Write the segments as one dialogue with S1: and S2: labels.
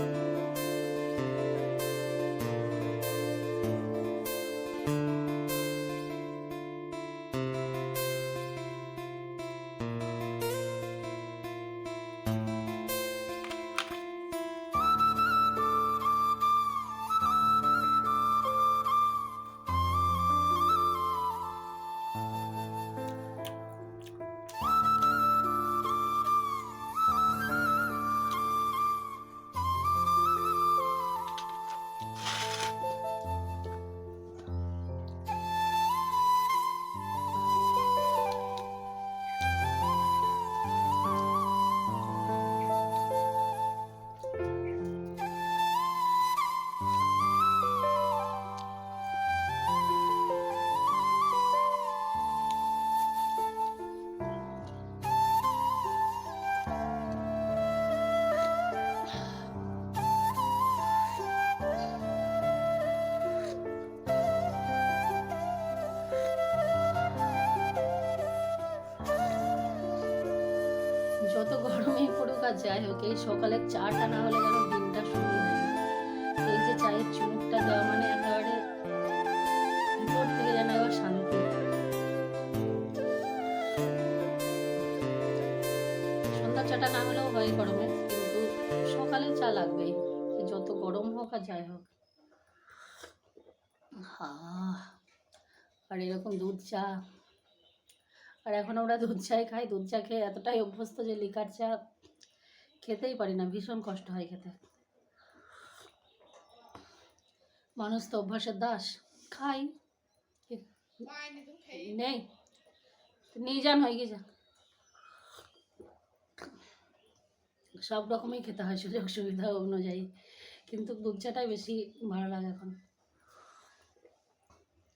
S1: Thank you. যাই হোক, এই সকালে চাটা না হলে যেন দিনটা শুরু হয়। এই যে চায়ের চুমুকটা দেওয়া মানে একেবারে ভিতর থেকে যেন শান্তি সন্ধ্যা চাটা না হলেও হয় গরমে, কিন্তু সকালে চা লাগবেই যত গরম হোক আর যাই হোক। হা, আর এরকম দুধ চা। আর এখন আমরা দুধ চাই খাই, দুধ চা খেয়ে এতটাই অভ্যস্ত যে লিকার চা খেতেই পারি না, ভীষণ কষ্ট হয় খেতে। মানুষ তো অভ্যাসের দাস, খাই। নেই। নিয়ে যান, হয়ে গেছে সব রকমই খেতে হয়, সুযোগ সুবিধা অনুযায়ী। কিন্তু দুধ চাটাই বেশি ভালো লাগে এখন।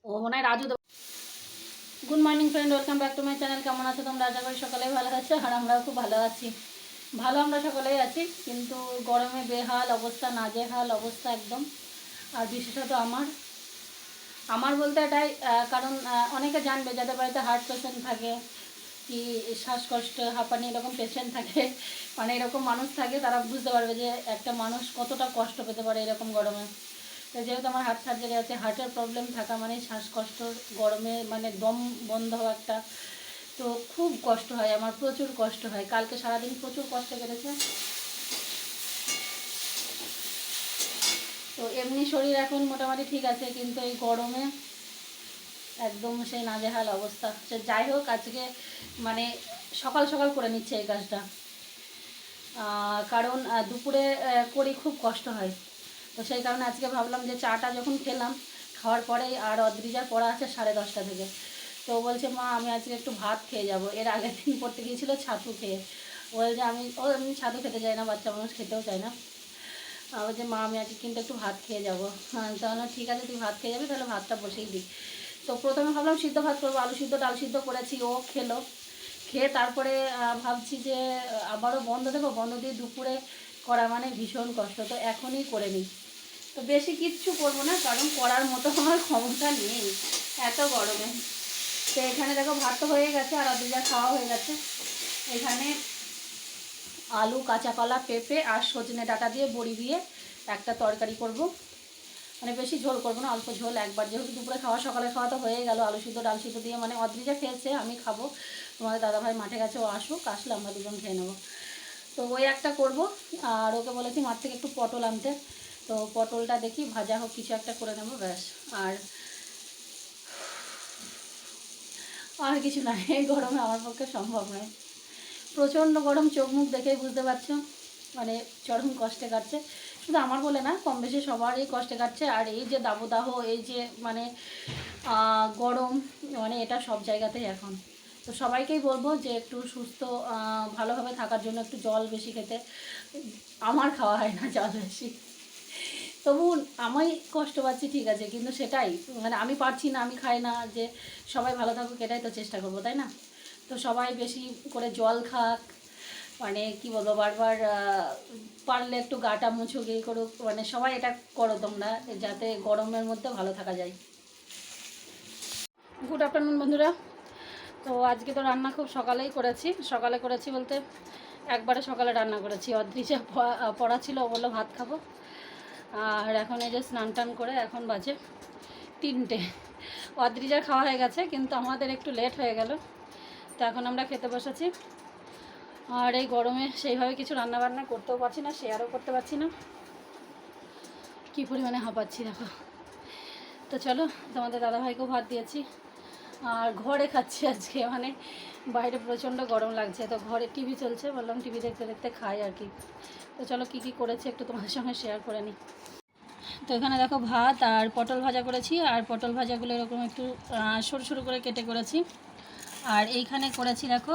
S1: ও মনে হয় Raju good morning friend welcome back to my channel কেমন আছো তোমরা? আশা করি সকলেই ভালো আছো, আর আমরাও খুব ভালো আছি। ভালো আমরা সকলেই আছি, কিন্তু গরমে বেহাল অবস্থা, নাজেহাল অবস্থা একদম। আর বিশেষত আমার। আমার বলতে এটাই কারণ অনেকে জানবে যাদের বাড়িতে হার্ট পেশেন্ট থাকে, কি শ্বাসকষ্ট, হাঁপানি, এরকম পেশেন্ট থাকে মানে এরকম মানুষ থাকে, তারা বুঝতে পারবে যে একটা মানুষ কতটা কষ্ট পেতে পারে এরকম গরমে। তো যেহেতু আমার হার্ট সার্জারি আছে হার্টের প্রবলেম থাকা মানে শ্বাসকষ্ট, গরমে মানে দম বন্ধ একটা তো খুব কষ্ট হয়, আমার প্রচুর কষ্ট হয়। কালকে সারাদিন প্রচুর কষ্ট কেটেছে। তো এমনি শরীর এখন মোটামুটি ঠিক আছে, কিন্তু এই গরমে একদম সেই নাজেহাল অবস্থা। সে যাই হোক, আজকে মানে সকাল সকাল করে নিচ্ছে এই কাজটা। কারণ দুপুরে করি খুব কষ্ট হয়। তো সেই কারণে আজকে ভাবলাম যে চাটা যখন খেলাম, খাওয়ার পরেই আর অদ্রিজার পড়া আছে সাড়ে দশটা থেকে। তো বলছে, মা, আমি আজকে একটু ভাত খেয়ে যাব। এর আগের দিন পড়তে গিয়েছিল ছাতু খেয়ে। বলছে, আমি, ও এমনি ছাতু খেতে চাই না, বাচ্চা মানুষ খেতেও চায় না। বলছে, মা, আমি আজকে কিন্তু একটু ভাত খেয়ে যাব। হ্যাঁ তাহলে ঠিক আছে, তুই ভাত খেয়ে যাবি, তাহলে ভাতটা বসেই দিই। তো প্রথমে ভাবলাম, সিদ্ধ ভাত করব, আলু সিদ্ধ, ডাল সিদ্ধ করেছি, ও খেলো। খেয়ে তারপরে ভাবছি যে, আবারও বন্ধ দেবো। বন্ধ দিয়ে দুপুরে করা মানে ভীষণ কষ্ট, তো এখনই করে নিই। তো বেশি কিচ্ছু করব না, কারণ করার মতো আমার ক্ষমতা নেই, এত গরমে। তো এখানে দেখো ভাত তো হয়ে গেছে আর অদিজা খাওয়া হয়ে গেছে। এখানে আলু কাঁচা কলা পেঁপে আর সজনে ডাটা দিয়ে বড়ি দিয়ে একটা তরকারি করব। মানে বেশি ঝোল করব না, অল্প ঝোল। একবার যেহেতু দুপুরে খাওয়া, সকালে খাওয়া তো হয়ে গেল। আলু সিদ্ধ, ডাল সিদ্ধ দিয়ে মানে অদ্রিজা খেয়েছে আমি খাব। তোমাদের দাদাভাই মাঠে গেছে, ও আসুক, আসলে আমরা দুজন খেয়ে নেব। তো ওই একটা করব। আর ওকে বলেছি মাঠ থেকে একটু পটল আনতে। তো পটলটা দেখি, ভাজা হোক, কিছু একটা করে নেব, ব্যাস। আর আর কিছু না, এই গরমে আমার পক্ষে সম্ভব নয়। প্রচণ্ড গরম, চোখ মুখ দেখেই বুঝতে পারছ। মানে চরম কষ্টে কাটছে। শুধু আমার বলে না, কম বেশি সবারই কষ্টে কাটছে। আর এই যে দাবদাহ, এই যে মানে গরম মানে এটা সব জায়গাতেই এখন। তো সবাইকেই বলব যে একটু সুস্থ ভালোভাবে থাকার জন্য একটু জল বেশি খেতে। আমার খাওয়া হয় না জল বেশি। তবু আমি কষ্ট পাচ্ছি, ঠিক আছে, কিন্তু সেটাই। মানে আমি পারছি না, আমি খাই না, যে সবাই ভালো থাকুক, এটাই তো চেষ্টা করব, তাই না? তো সবাই বেশি করে জল খাক মানে কি বলব, বারবার পারলে একটু গাটা মুছুক এই করুক মানে সবাই এটা করো তোমরা, যাতে গরমের মধ্যে ভালো থাকা যায়। গুড আফটারনুন বন্ধুরা। তো আজকে তো রান্না খুব সকালেই করেছি। সকালে করেছি বলতে, একবারে সকালে রান্না করেছি। অদৃশা পড়া ছিল বলল ভাত খাব। আর এখন এই যে স্নান টান করে এখন বাজে তিনটে। অদ্রিজার খাওয়া হয়ে গেছে, কিন্তু আমাদের একটু লেট হয়ে গেল। তো এখন আমরা খেতে বসেছি। আর এই গরমে সেইভাবে কিছু রান্না বান্না করতেও পারছি না শেয়ারও করতে পারছি না। কী পরিমাণে হাঁপাচ্ছি, দেখো। তো চলো, তোমাদের দাদাভাইকেও ভাত দিয়েছি। আর ঘরে খাচ্ছি আজকে মানে বাইরে প্রচণ্ড গরম লাগছে, তো ঘরে টিভি চলছে, বললাম টিভি দেখতে দেখতে খাই আর কি। তো চলো কী কী করেছি একটু তোমাদের সঙ্গে শেয়ার করে নিই। তো এখানে দেখো ভাত আর পটল ভাজা করেছি, আর পটল ভাজাগুলো এরকম একটু সরু সরু করে কেটে করেছি। আর এইখানে করেছি দেখো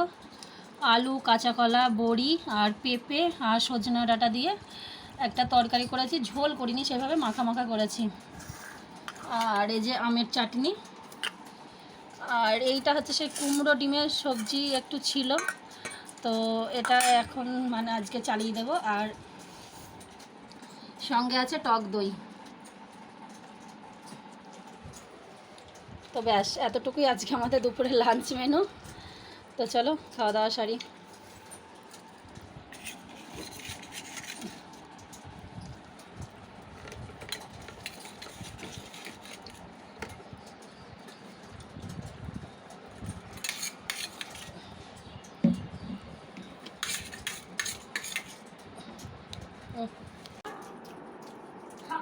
S1: আলু কাঁচা কলা বড়ি আর পেঁপে আর সজনা ডাঁটা দিয়ে একটা তরকারি করেছি, ঝোল করিনি, সেভাবে মাখা মাখা করেছি। আর এই যে আমের চাটনি আর এইটা হচ্ছে সেই কুমড়ো ডিমের সবজি একটু ছিল। তো এটা এখন মানে আজকে চালিয়ে দেব। আর সঙ্গে আছে টক দই। তো ব্যাস, এতটুকুই আজকে আমাদের দুপুরে লাঞ্চ মেনু তো চলো, খাওয়া দাওয়া সারি।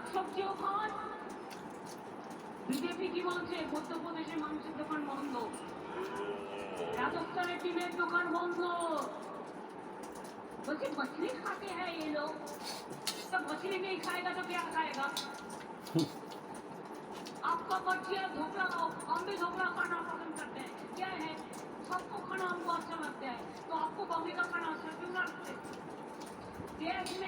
S2: শাকসবজিও খাওয়ান বিজেপি কি বলছে মধ্যপ্রদেশে মাংসের দোকান বন্ধ রাজস্থানে টিনের দোকান বন্ধ বলছে मछली खाते हैं ये लोग तो मछली नहीं खाएगा तो क्या खाएगा आपका मर्जी है ढोकला खाओ हम भी ढोकला खाना पसंद करते हैं क्या है सबको खाना हमको अच्छा लगता है तो आपको बम्बई का खाना अच्छा क्यों लगता है देश में